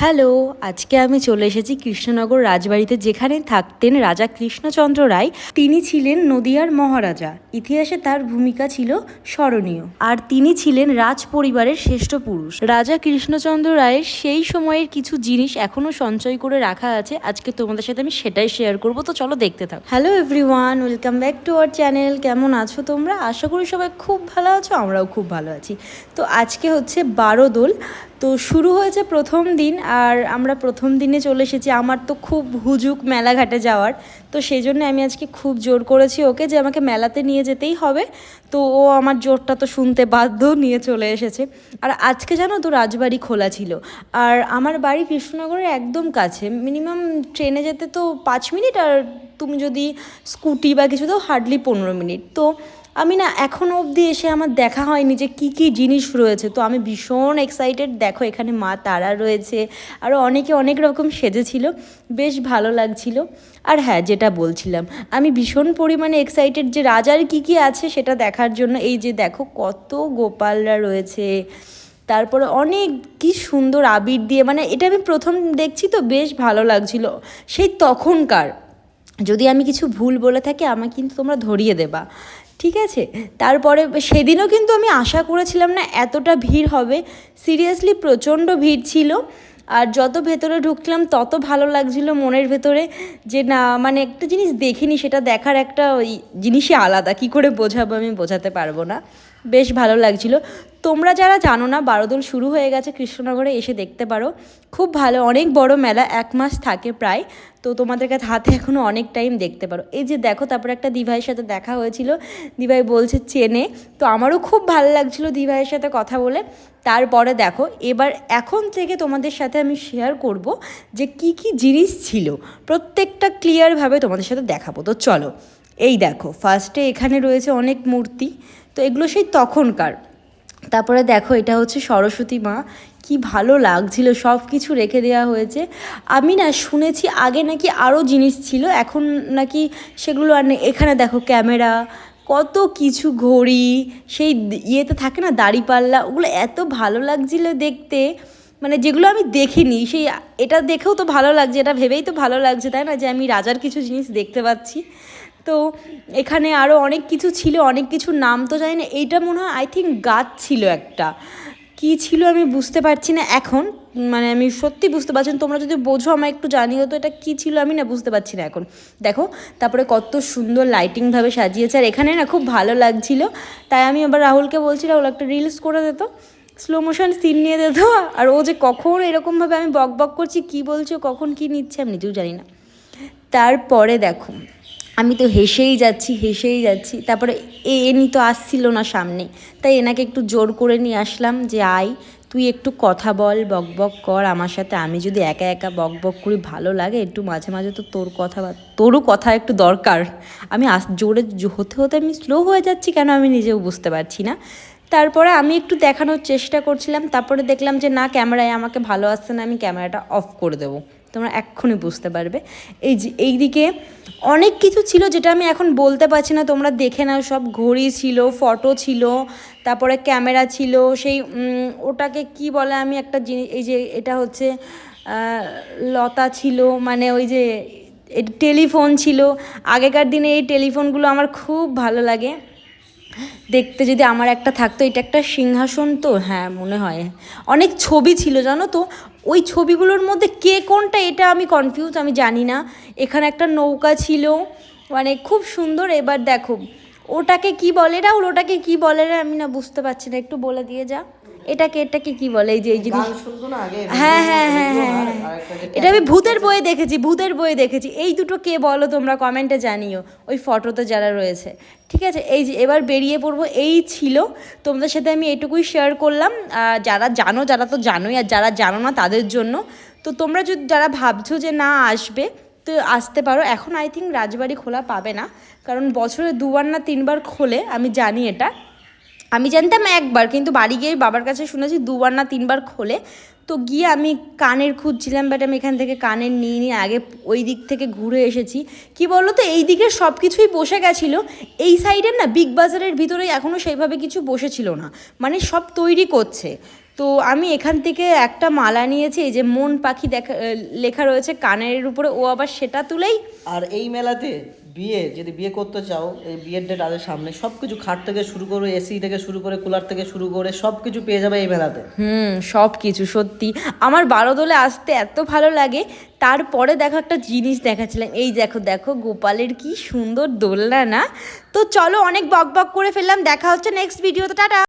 Hello, আজকে আমি চলে এসেছি কৃষ্ণনগর রাজবাড়িতে যেখানে থাকতেন রাজা কৃষ্ণচন্দ্র রায়। তিনি ছিলেন নদিয়ার মহারাজা। ইতিহাসে তার ভূমিকা ছিল স্মরণীয়। আর তিনি ছিলেন রাজ পরিবারের শ্রেষ্ঠ পুরুষ। রাজা কৃষ্ণচন্দ্র রায়ের সেই সময়ের কিছু জিনিস এখনও সঞ্চয় করে রাখা আছে। আজকে তোমাদের সাথে আমি সেটাই শেয়ার করব। তো চলো দেখতে থাকো। Hello everyone welcome back to our channel কেমন আছো তোমরা? আশা করি সবাই খুব ভালো আছো, আমরাও খুব ভালো আছি। তো আজকে হচ্ছে বারো দোল। তো শুরু হয়েছে প্রথম দিন আর আমরা প্রথম দিনে চলে এসেছি। আমার তো খুব হুজুক মেলাঘাটে যাওয়ার। তো সেই জন্য আমি আজকে খুব জোর করেছি ওকে যে আমাকে মেলাতে নিয়ে যেতেই হবে। তো ও আমার জোরটা তো শুনতে বাধ্য নিয়ে চলে এসেছে। আর আজকে জানো তো রাজবাড়ি খোলা ছিল। আর আমার বাড়ি কৃষ্ণনগরের একদম কাছে। মিনিমাম ট্রেনে যেতে তো পাঁচ মিনিট আর তুমি যদি স্কুটি বা কিছু দাও, হার্ডলি পনেরো মিনিট। তো আমি না এখনও অবধি এসে আমার দেখা হয়নি যে কী কী জিনিস রয়েছে। তো আমি ভীষণ এক্সাইটেড দেখো এখানে মা তারা রয়েছে। আরও অনেকে অনেক রকম সেজেছিল। বেশ ভালো লাগছিল। আর হ্যাঁ যেটা বলছিলাম, আমি ভীষণ পরিমাণে এক্সাইটেড যে রাজার কী কী আছে সেটা দেখার জন্য। এই যে দেখো কত গোপালরা রয়েছে। তারপরে অনেক কি সুন্দর আবির দিয়ে মানে এটা আমি প্রথম দেখছি তো বেশ ভালো লাগছিল। সেই তখনকার, যদি আমি কিছু ভুল বলে থাকি, আমাকে কিন্তু তোমরা ধরিয়ে দেবা। ঠিক আছে? তারপরে সেদিনও কিন্তু আমি আশা করেছিলাম না এতটা ভিড় হবে। সিরিয়াসলি প্রচণ্ড ভিড় ছিল। আর যত ভেতরে ঢুকলাম, তত ভালো লাগছিল মনের ভেতরে যে না মানে একটা জিনিস দেখিনি, সেটা দেখার একটা ওই জিনিসই আলাদা। কি করে বোঝাবো আমি? বোঝাতে পারব না। বেশ ভালো লাগছিল। তোমরা যারা জানো না, বারোদোল শুরু হয়ে গেছে কৃষ্ণনগরে, এসে দেখতে পারো। খুব ভালো, অনেক বড় মেলা, এক মাস থাকে প্রায়। তো তোমাদের কাছে হাতে এখনও অনেক টাইম দেখতে পারো। এই যে দেখো, তারপর একটা দিভাইয়ের সাথে দেখা হয়েছিল। দিভাই বলছে, চেনে। তো আমারও খুব ভালো লাগছিল দিভাইয়ের সাথে কথা বলে। তারপরে দেখো, এবার এখন থেকে তোমাদের সাথে আমি শেয়ার করব যে কি কি জিনিস ছিল। প্রত্যেকটা ক্লিয়ারভাবে তোমাদের সাথে দেখাবো। তো চলো, এই দেখো ফার্স্টে এখানে রয়েছে অনেক মূর্তি। তো এগুলো সেই তখনকার। তারপরে দেখো, এটা হচ্ছে সরস্বতী মা, কি ভালো লাগছিল সব কিছু রেখে দেওয়া হয়েছে। আমি না শুনেছি আগে নাকি আরও জিনিস ছিল, এখন নাকি সেগুলো আর এখানে দেখো ক্যামেরা, কত কিছু ঘড়ি, সেই ইয়েতে থাকে না দাড়িপাল্লা ওগুলো এত ভালো লাগছিল দেখতে। মানে যেগুলো আমি দেখিনি, সেই এটা দেখেও তো ভালো লাগছে, এটা ভেবেই তো ভালো লাগছে, তাই না? যে আমি রাজার কিছু জিনিস দেখতে পাচ্ছি। তো এখানে আরও অনেক কিছু ছিল, অনেক কিছু নাম তো জানি না। এইটা মনে হয় আই থিঙ্ক গাছ ছিল একটা। কি ছিল আমি বুঝতে পারছি না এখন। মানে আমি সত্যি বুঝতে পারছি না, তোমরা যদি বোঝো আমায় একটু জানিও তো এটা কী ছিল আমি না বুঝতে পারছি না এখন। দেখো, তারপরে কত সুন্দর লাইটিংভাবে সাজিয়েছে, আর এখানে না খুব ভালো লাগছিল। তাই আমি আবার রাহুলকে বলছি, রাহুল, একটা রিলস করে দিত স্লো মোশন সিন নিয়ে দিত আর ও যে কখন এরকমভাবে আমি বক বক করছি, কী বলছো কখন কী নিচ্ছে, আমি নিজেও জানি না। তারপরে দেখো, আমি তো হেসেই যাচ্ছি হেসেই যাচ্ছি। তারপরে এ এনি তো আসছিল না সামনে। তাই এনাকে একটু জোর করে নিয়ে আসলাম যে, আয়, তুই একটু কথা বল, বক বক কর। আমার সাথে আমি যদি একা একা বক বক করি, ভালো লাগে। একটু মাঝে মাঝে তো তোর কথা তোরও কথা একটু দরকার। আমি আস, জোরে, হতে হতে আমি স্লো হয়ে যাচ্ছি, কেন আমি নিজেও বুঝতে পারছি না? তারপরে আমি একটু দেখানোর চেষ্টা করছিলাম, তারপরে দেখলাম যে, না, ক্যামেরায় আমাকে ভালো আসছে না, আমি ক্যামেরাটা অফ করে দেবো। তোমরা এক্ষুনি বুঝতে পারবে। এই যে, এইদিকে অনেক কিছু ছিল যেটা আমি এখন বলতে পারছি না, তোমরা দেখে নাও, সব ঘড়ি ছিল, ফটো ছিল, তারপরে ক্যামেরা ছিল, সেই ওটাকে কি বলে আমি একটা জিনিস এই যে, এটা হচ্ছে লতা ছিল মানে ওই যে টেলিফোন ছিল। আগেকার দিনে এই টেলিফোনগুলো আমার খুব ভালো লাগে। দেখতে যদি আমার একটা থাকতো, এটা একটা সিংহাসন তো? হ্যাঁ মনে হয়। অনেক ছবি ছিল, জানো তো? ওই ছবিগুলোর মধ্যে কে কোনটা, এটা আমি কনফিউজ আমি জানি না। এখানে একটা নৌকা ছিল মানে খুব সুন্দর। এবার দেখো, ওটাকে কি বলে রাহুল? ওটাকে কি বলে রে? আমি না বুঝতে পারছি না, একটু বলে দিয়ে যা। এটাকে এটাকে কি বলে? এই যে এই জিনিস হ্যাঁ হ্যাঁ হ্যাঁ হ্যাঁ। এটা আমি ভূতের বইয়ে দেখেছি ভূতের বইয়ে দেখেছি। এই দুটো কে বলো তোমরা কমেন্টে জানিও ওই ফটোতে যারা রয়েছে। ঠিক আছে? এই যে এবার বেরিয়ে পড়ব। এই ছিল। তোমাদের সাথে আমি এটুকুই শেয়ার করলাম। যারা জানো যারা তো জানোই আর যারা জানো না তাদের জন্য। তো তোমরা যদি যারা ভাবছ যে না আসবে তো আসতে পারো। এখন আই থিঙ্ক রাজবাড়ি খোলা পাবে না। কারণ বছরে দুবার না তিনবার খোলে আমি জানি এটা। আমি জানতাম একবার, কিন্তু বাড়ি গিয়ে বাবার কাছে শুনেছি দুবার না তিনবার খোলে। তো গিয়ে আমি কানের খুঁজছিলাম বাট আমি এখান থেকে কানের নিয়ে নিয়ে আগে ওই দিক থেকে ঘুরে এসেছি। কি বলো তো এই দিকে সব কিছুই বসে গেছিল। এই সাইডের না বিগ বাজারের ভিতরে এখনও সেইভাবে কিছু বসেছিল না। মানে সব তৈরি করছে। তো আমি এখান থেকে একটা মালা নিয়েছি, এই যে মন পাখি দেখা, লেখা রয়েছে কানের উপরে, ও আবার সেটা তুলেই আর এই মেলাতে বিয়ে, যদি বিয়ে করতে চাও, এই বিয়ের ডেট আদের সামনে সব কিছু খাট থেকে শুরু করে এসি থেকে শুরু করে কুলার থেকে শুরু করে সব কিছু পেয়ে যাবে এই মেলাতে। হুম সব কিছু সত্যি। আমার বারো বারোদোলে আসতে এত ভালো লাগে, তারপরে দেখো একটা জিনিস দেখাচ্ছিলাম। এই দেখো দেখো গোপালের কি সুন্দর দোলনা না? তো চলো অনেক বক বক করে ফেললাম, দেখা হচ্ছে নেক্সট ভিডিওতে টাটা!